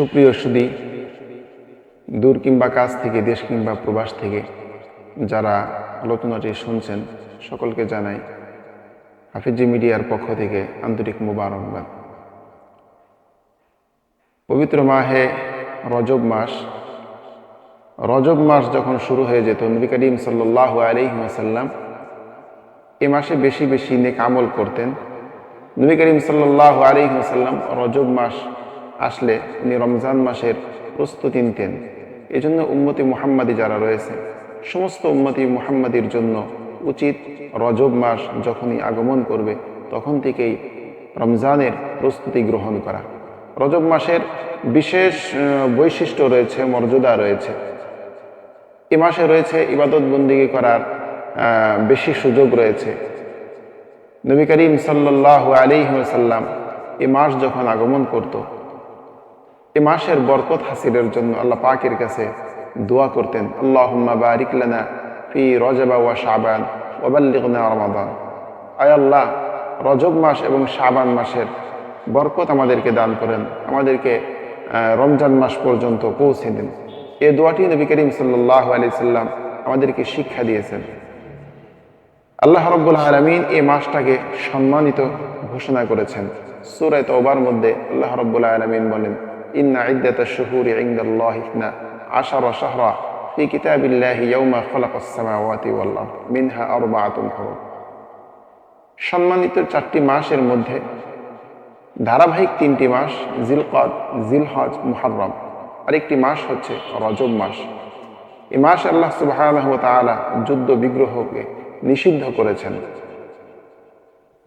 সুপ্রিয় সুদী, দূর কিংবা কাছ থেকে, দেশ কিংবা প্রবাস থেকে যারা আলোচনাটি শুনছেন, সকলকে জানাই হাফিজি মিডিয়ার পক্ষ থেকে আন্তরিক মুবারকবাদ। পবিত্র মাহে রজব মাস। রজব মাস যখন শুরু হয়ে যেত, নবী করিম সাল্লাহ আলহিমাসাল্লাম এ মাসে বেশি বেশি নেক আমল করতেন। নবী করিম সাল্লাহ আলহিমাসাল্লাম রজব মাস আসলে উনি রমজান মাসের প্রস্তুতি নিতেন। এই জন্য উম্মতি মুহাম্মাদি যারা রয়েছে, সমস্ত উম্মতি মুহাম্মাদির জন্য উচিত রজব মাস যখনই আগমন করবে, তখন থেকেই রমজানের প্রস্তুতি গ্রহণ করা। রজব মাসের বিশেষ বৈশিষ্ট্য রয়েছে, মর্যাদা রয়েছে। এ মাসে রয়েছে ইবাদত বন্দিগি করার বেশি সুযোগ রয়েছে। নবী করিম সাল্লাহ আলিহাসাল্লাম এ মাস যখন আগমন করত এ মাসের বরকত হাসিলের জন্য আল্লাহ পাকের কাছে দোয়া করতেন, আল্লাহুম্মা বারিক লানা ফি রজবা ওয়া শাবান ওয়াবাল্লিগনা রমাদান। আয় আল্লাহ, রজব মাস এবং শাবান মাসের বরকত আমাদেরকে দান করেন, আমাদেরকে রমজান মাস পর্যন্ত পৌঁছে দিন। এ দোয়াটি নবী করিম সাল্লাহ আলি সাল্লাম আমাদেরকে শিক্ষা দিয়েছেন। আল্লাহ রব্বুল আলমিন এই মাসটাকে সম্মানিত ঘোষণা করেছেন। সুরায় তওবার মধ্যে আল্লাহ রব্বুল আলমিন বলেন ইন্না ইদ্দাতা শুহুরি ইনদাল্লাহ ইসনা আশারা শাহরা ফি কিতাবিল্লাহি ইয়াউমা খালাকাস সামাওয়াতি ওয়াল আরদ মিনহা আরবাআতুন হুরুম সম্মানিত চারটি মাসের মধ্যে ধারাবাহিক তিনটি মাস জিলকদ, জিলহজ, মুহররম। আরেকটি মাস হচ্ছে রজব মাস। এই মাস আল্লাহ তাআলা যুদ্ধ বিগ্রহকে নিষিদ্ধ করেছেন।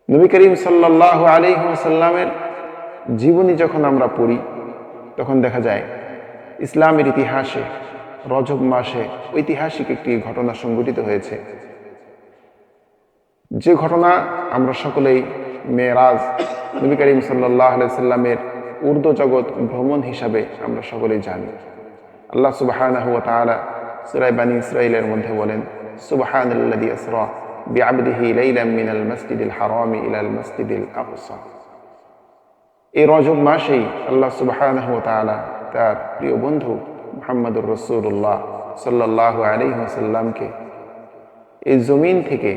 নবী করিম সাল্লাল্লাহু আলাইহি ওয়াসাল্লামের জীবনী যখন আমরা পড়ি তখন দেখা যায়, ইসলামের ইতিহাসে রজব মাসে ঐতিহাসিক একটি ঘটনা সংঘটিত হয়েছে। যে ঘটনা আমরা সকলেই মেয়েরাজ নবী করিম সাল্লাহ সাল্লামের উর্দু জগৎ ভ্রমণ হিসাবে আমরা সকলেই জানি। আল্লাহ সুবাহানাহু ওয়া তাআলা সূরা বানী ইসরাঈলের মধ্যে বলেন, সুবহানাল্লাযী আসরা বিআবদিহি লাইলাম মিনাল মাসজিদিল হারামি ইলাল মাসজিদিল আকসা। এই রজব মাসেই আল্লাহ ওয়া তার প্রিয় বন্ধু মুহাম্মদুর রাসূলুল্লাহ সাল্লাল্লাহু আলাইহি ওয়াসাল্লামকে এই জমিন থেকে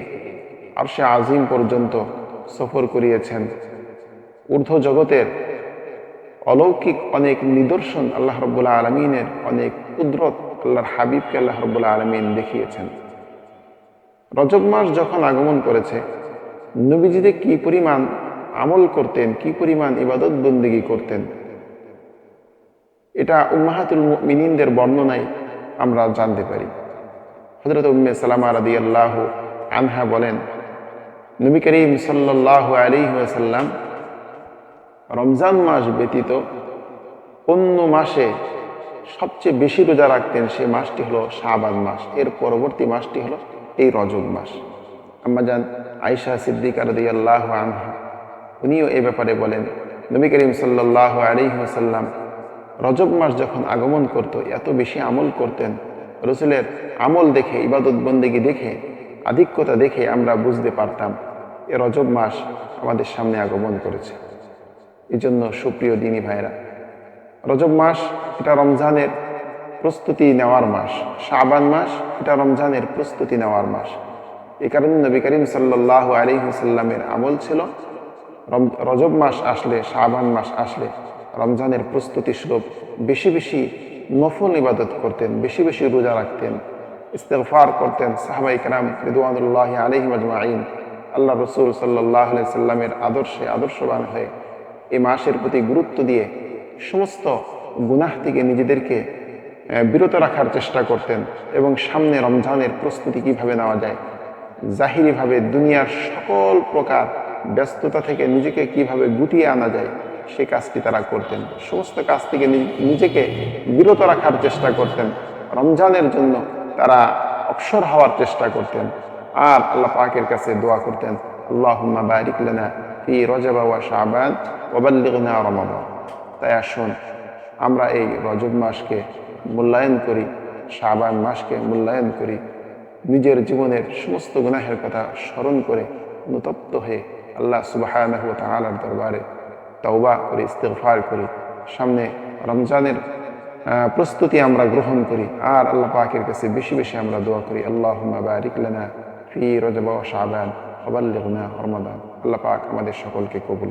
আরশে আজিম পর্যন্ত সফর করিয়েছেন। ঊর্ধ্ব জগতের অলৌকিক অনেক নিদর্শন আল্লাহ রব্বুল্লাহ আলমিনের অনেক কুদরত আল্লাহর হাবিবকে আল্লাহ রব্বুল্লাহ আলমিন দেখিয়েছেন। রজব মাস যখন আগমন করেছে, নবীজিদের কি পরিমাণ আমল করতেন, কি পরিমাণ ইবাদত বন্দিগি করতেন। এটা উম্মাহাতুল মিনিনদের বর্ণনায় আমরা জানতে পারি। হজরত উম্মে সালামা রাদি আল্লাহ আনহা বলেন, নবী করিম সাল্লাহ আলী সাল্লাম রমজান মাস ব্যতীত অন্য মাসে সবচেয়ে বেশি রোজা রাখতেন সে মাসটি হলো শাহবান মাস। এর পরবর্তী মাসটি হলো এই রজব মাস। আমরা যান আয়সা সিদ্দিক রদি আল্লাহ আনহা উনিও এ ব্যাপারে বলেন, নবী করিম সাল্লাহ আলী সাল্লাম রজব মাস যখন আগমন করত, এত বেশি আমল করতেন। রসুলের আমল দেখে, ইবাদত বন্দেগী দেখে, আধিক্যতা দেখে আমরা বুঝতে পারতাম, এ রজব মাস আমাদের সামনে আগমন করেছে। এই জন্য সুপ্রিয় দিনী ভাইরা রজব মাস এটা রমজানের প্রস্তুতি নেওয়ার মাস, শাবান মাস এটা রমজানের প্রস্তুতি নেওয়ার মাস। এ কারণে নবী করিম সাল্লাহ আলিহাসাল্লামের আমল ছিল রজব মাস আসলে, শাবান মাস আসলে, রমজানের প্রস্তুতি স্বরূপ বেশি বেশি নফল ইবাদত করতেন, বেশি বেশি রোজা রাখতেন, ইস্তেগফার করতেন সাহাবাই কালাম রিদওয়ানুল্লাহ আলহিম আজমাইন। আল্লাহ রসুল সাল্লাহ সাল্লামের আদর্শে আদর্শবান হয়ে এই মাসের প্রতি গুরুত্ব দিয়ে সমস্ত গুনাহ থেকে নিজেদেরকে বিরত রাখার চেষ্টা করতেন এবং সামনে রমজানের প্রস্তুতি কীভাবে নেওয়া যায়, জাহিরিভাবে দুনিয়ার সকল প্রকার ব্যস্ততা থেকে নিজেকে কীভাবে গুটিয়ে আনা যায়, সে কাজটি তারা করতেন। সমস্ত কাজ থেকে নিজেকে বিরত রাখার চেষ্টা করতেন। রমজানের জন্য তারা অবসর হওয়ার চেষ্টা করতেন। আর আল্লাহ পাকের কাছে দোয়া করতেন, আল্লাহুম্মা বারিক লানা ফি রজব ওয়া শাবান ওয়া বাল্লিগনা রমাদান। তাই আসুন, আমরা এই রজব মাসকে মূল্যায়ন করি, শাবান মাসকে মূল্যায়ন করি, নিজের জীবনের সমস্ত গুনাহের কথা স্মরণ করে অনুতপ্ত হয়ে আল্লাহ সুবাহ তাআলার দরবারে তওবা করি ইস্তেফার করি, সামনে রমজানের প্রস্তুতি আমরা গ্রহণ করি আর আল্লাহ পাকের কাছে বেশি বেশি আমরা দোয়া করি। আল্লাহ বারিক লানা ফি রজব শাহবান ওবাল্লিগনা রমাদান আল্লাহ পাক আমাদের সকলকে কবুল